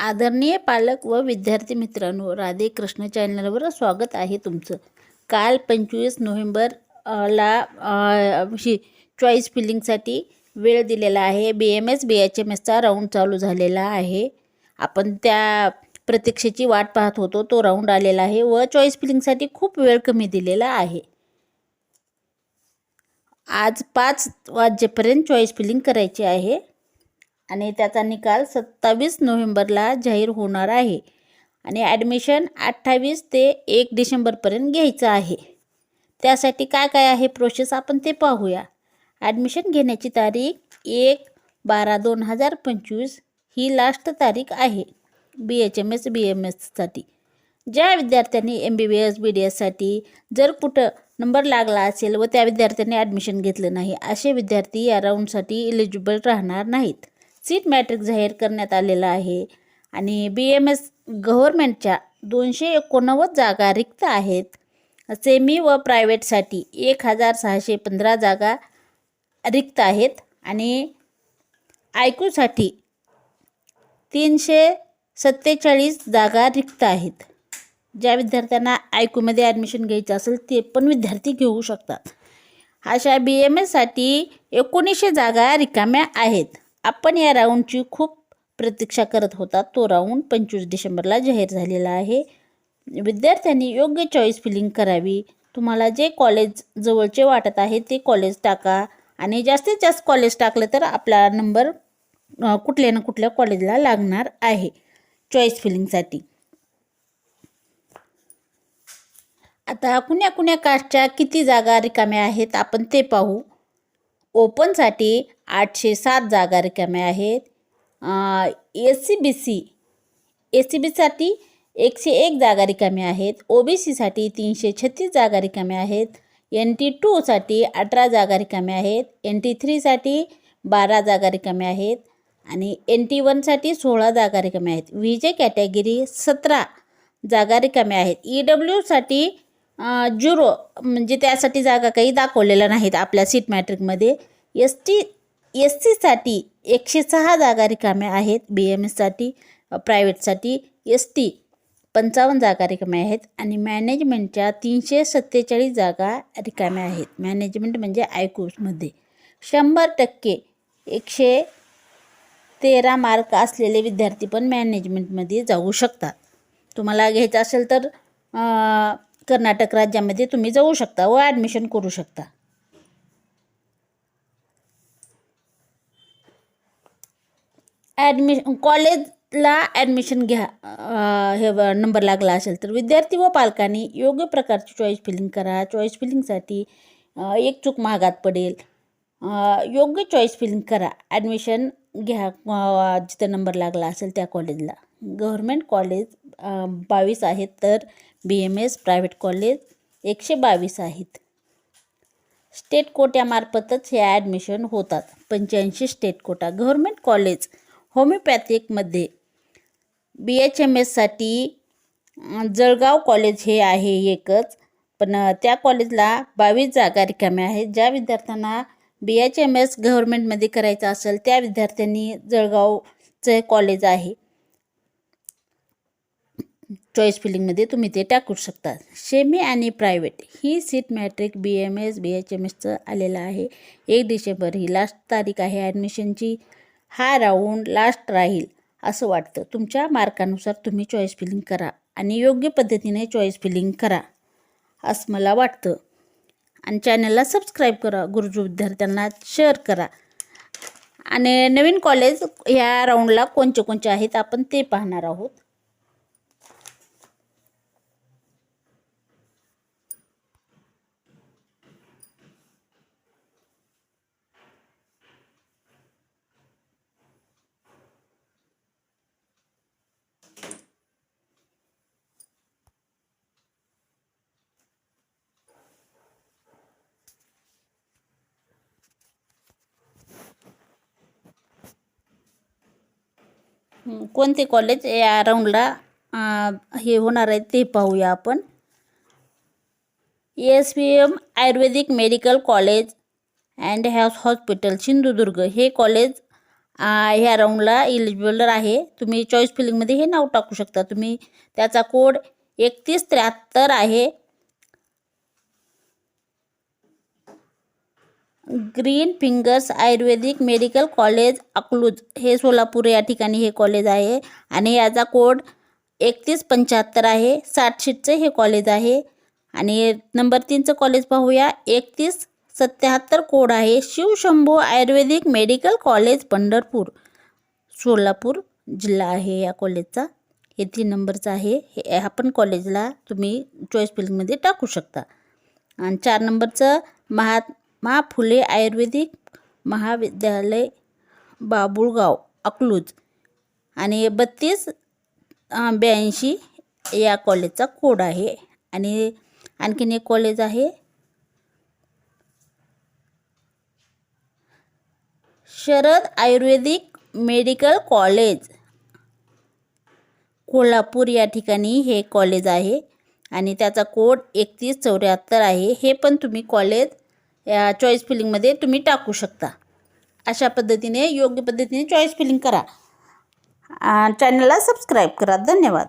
आदरणीय पालक व विद्यार्थी मित्रांनो राधे कृष्ण चॅनलवर स्वागत आहे तुमचं. काल पंचवीस नोव्हेंबर ला ही चॉईस फिलिंगसाठी वेळ दिलेला आहे. B M S B H M एसचा round चालू झालेला आहे. आपण त्या प्रतीक्षेची वाट पाहत होतो तो राऊंड आलेला आहे व चॉईस फिलिंगसाठी खूप वेळ कमी दिलेला आहे. आज पाच वाजेपर्यंत चॉईस फिलिंग करायची आहे. आणि त्याचा निकाल सत्तावीस नोव्हेंबरला जाहीर होणार आहे. आणि ॲडमिशन अठ्ठावीस ते एक डिसेंबरपर्यंत घ्यायचं आहे. त्यासाठी काय काय आहे प्रोसेस आपण ते पाहूया. ॲडमिशन घेण्याची तारीख एक बारा दोन हजार पंचवीस ही लास्ट तारीख आहे. B H M S B M एससाठी ज्या विद्यार्थ्यांनी M B B S B D एससाठी जर कुठं नंबर लागला असेल व त्या विद्यार्थ्यांनी ॲडमिशन घेतलं नाही असे विद्यार्थी या राऊंडसाठी इलिजिबल राहणार नाहीत. सीट मॅट्रिक जाहीर करण्यात आलेला आहे. आणि बी एम एस गव्हर्मेंटच्या दोनशे एकोणनव्वद जागा रिक्त आहेत. सेमी व प्रायव्हेटसाठी एक हजार सहाशे पंधरा जागा रिक्त आहेत. आणि आयकूसाठी तीनशे सत्तेचाळीस जागा रिक्त आहेत. ज्या विद्यार्थ्यांना आयकूमध्ये ॲडमिशन घ्यायचं असेल ते पण विद्यार्थी घेऊ शकतात. अशा बी एम एससाठी एकोणीसशे जागा रिकाम्या आहेत. आपण या राऊंडची खूप प्रतीक्षा करत होता. तो राऊंड पंचवीस डिसेंबरला जाहीर झालेला आहे. विद्यार्थ्यांनी योग्य चॉईस फिलिंग करावी. तुम्हाला जे कॉलेज जवळचे वाटत आहे ते कॉलेज टाका. आणि जास्तीत जास्त कॉलेज टाकलं तर आपला नंबर कुठल्या ना कुठल्या कॉलेजला लागणार आहे. चॉईस फिलिंगसाठी आता कुण्या कुण्या कास्टच्या किती जागा रिकाम्या आहेत आपण ते पाहू. ओपनसाठी आठशे सात जागा रिकाम्या आहेत. S C B C S C बीसाठी एकशे एक जागा रिकाम्या आहेत. ओ बी सीसाठी तीनशे छत्तीस जागा रिकाम्या आहेत. एन टी टूसाठी अठरा जागा रिकाम्या आहेत. एन टी थ्रीसाठी बारा जागा रिकाम्या आहेत. आणि एन टी वनसाठी सोळा जागा रिकाम्या आहेत. व्ही जे कॅटेगरी सतरा जागा रिकाम्या आहेत. ई डब्ल्यूसाठी जुरो म्हणजे त्यासाठी जागा काही दाखवलेल्या नाहीत आपल्या सीट मॅट्रिकमध्ये. एस टी एस सीसाठी एकशे सहा जागा रिकाम्या आहेत बी एम एससाठी प्रायव्हेटसाठी. एस टी पंचावन्न जागा रिकाम्या आहेत आणि मॅनेजमेंटच्या तीनशे सत्तेचाळीस जागा रिकाम्या आहेत. मॅनेजमेंट म्हणजे आयकूसमध्ये शंभर टक्के एकशे तेरा मार्क असलेले विद्यार्थी पण मॅनेजमेंटमध्ये जाऊ शकतात. तुम्हाला घ्यायचं असेल तर कर्नाटक राज्यामध्ये तुम्ही जाऊ शकता व ॲडमिशन करू शकता. ॲडमि कॉलेजला ॲडमिशन घ्या. हे नंबर लागला असेल तर विद्यार्थी व पालकांनी योग्य प्रकारची चॉईस फिलिंग करा. चॉईस फिलिंगसाठी एक चूक महागात पडेल. योग्य चॉईस फिलिंग करा. ॲडमिशन घ्या. जिथं नंबर लागला असेल त्या कॉलेजला गव्हर्मेंट कॉलेज बावीस आहेत तर B M S private college एकशे बावीस आहेत स्टेट कोट्यामार्फतच हे ॲडमिशन होतात. पंच्याऐंशी स्टेट कोटा गव्हर्मेंट कॉलेज होमिओपॅथिकमध्ये बी एच एम एससाठी जळगाव कॉलेज हे आहे एकच. पण त्या कॉलेजला बावीस जागा रिकाम्या आहेत. ज्या विद्यार्थ्यांना बी एच एम एस गव्हर्मेंटमध्ये करायचं असेल त्या विद्यार्थ्यांनी जळगावचं कॉलेज आहे. चॉईस फिलिंगमध्ये तुम्ही ते टाकू शकता. सेमी आणि प्रायव्हेट ही seat matrix B M S B H M एसचं आलेलं आहे. एक डिसेंबर ही लास्ट तारीख आहे. ॲडमिशनची हा राऊंड लास्ट राहील असं वाटतं. तुमच्या मार्कानुसार तुम्ही चॉईस फिलिंग करा आणि योग्य पद्धतीने चॉईस फिलिंग करा असं मला वाटतं. आणि चॅनलला सबस्क्राईब करा गुरुजू विद्यार्थ्यांना शेअर करा. आणि नवीन कॉलेज ह्या राऊंडला कोणचे कोणचे आहेत आपण ते पाहणार आहोत. कोणते कॉलेज या राऊंडला हे होणार आहे ते पाहूया आपण. S V M Ayurvedic medical college and has hospital Sindhudurg. हे कॉलेज ह्या राऊंडला इलिजिबल आहे. तुम्ही चॉईस फिलिंगमध्ये हे नाव टाकू शकता. तुम्ही त्याचा कोड एकतीस त्र्याहत्तर आहे. Green fingers Ayurvedic medical college Akluj. हे सोलापूर या ठिकाणी हे कॉलेज आहे आणि याचा कोड एकतीस पंच्याहत्तर आहे. साठ शीटचं हे कॉलेज आहे. आणि नंबर तीनचं कॉलेज पाहूया. एकतीस सत्याहत्तर कोड आहे. Shivshambhu Ayurvedic medical college Pandharpur. Solapur जिल्हा आहे या कॉलेजचा. हे तीन नंबरचं आहे. हे आपण कॉलेजला तुम्ही चॉईस फिल्डमध्ये टाकू शकता. आणि चार नंबरचं मा फुले आयुर्वेदिक महाविद्यालय बाबुळगाव अकलूज आणि बत्तीस ब्याऐंशी या कॉलेजचा कोड आहे. आणि आणखीन एक कॉलेज आहे. Sharad Ayurvedic medical college. Kolhapur या ठिकाणी हे कॉलेज आहे. आणि त्याचा कोड एकतीस चौऱ्याहत्तर आहे. हे पण तुम्ही कॉलेज या चॉईस फिलिंगमध्ये तुम्ही टाकू शकता. अशा पद्धतीने योग्य पद्धतीने चॉईस फिलिंग करा. चॅनलला सबस्क्राईब करा. धन्यवाद.